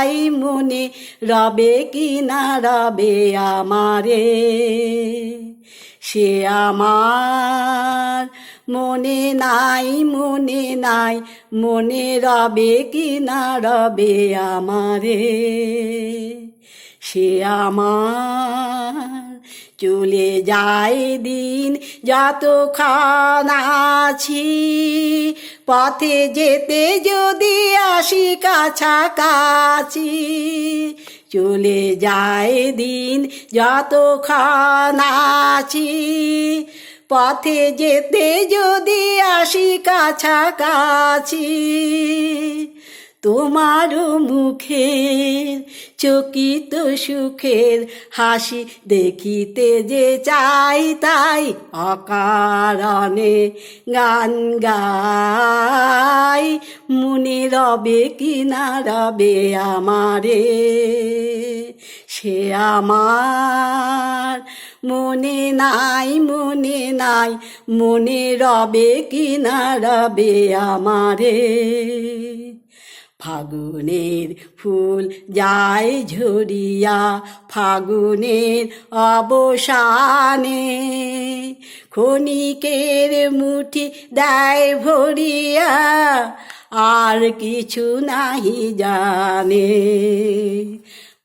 গাই মনে রবে কি না রবে আমারে? সে আমার মনে নাই মনে নাই, মনে রবে কি না রবে আমারে? সে আমার চলে যায় দিন, যতক্ষণ আছি পথে যেতে যদি আসি কাছাকাছি, চলে যায় দিন যতক্ষণ আছি। পথে যেতে যদি আসি কাছাকাছি তোমার মুখের চকিত সুখের হাসি দেখিতে যে চাই তাই অকারণে গান গাই। মুনি রবে কি না রবে আমারে? সে আমার। মনে নাই মনে নাই, মনে রবে কি না রবে আমারে? ফাগুনের ফুল যায় ঝরিয়া ফাগুনের অবসানে। খনিকের মুঠি দেয় ভরিয়া আর কিছু নাহি জানে।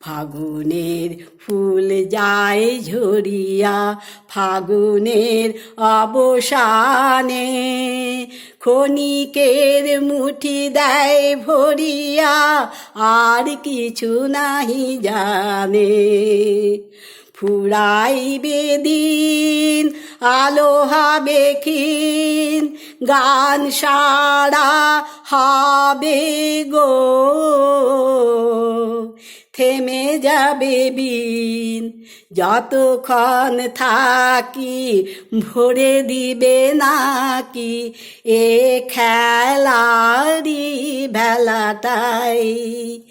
ফাগুনের ফুল যায় ঝরিয়া, ফাগুনের অবসানে খনিকের মুঠি দেয় ভরিয়া, আর কিছু নাহি জানে। ফুরাইবে দিন, আলো হবে গান সারা হবে গো। থেমে যাবে বিন। যতক্ষণ থাকি, ভরে দিবে নাকি, এ খেলারি ভেলাটাই।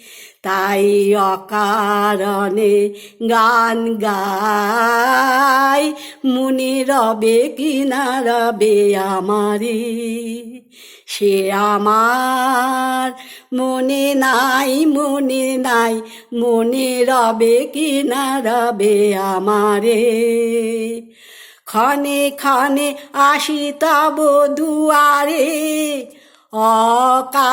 তাই অকারণে গান গাই মুনি রবে কিনা রবে আমারে সে আমার মনে নাই মনে নাই, মনে রবে কি না রবে আমারে। ক্ষণে ক্ষণে আসি তব দুয়ারে, অকারণে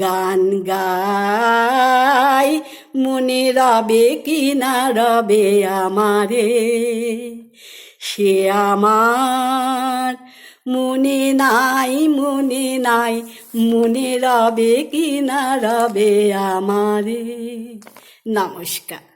গান গাই, মনে রবে কি না রবে আমারে। সে আমার মনে নাই মনে নাই মনে রবে কি না রবে আমারে। নমস্কার।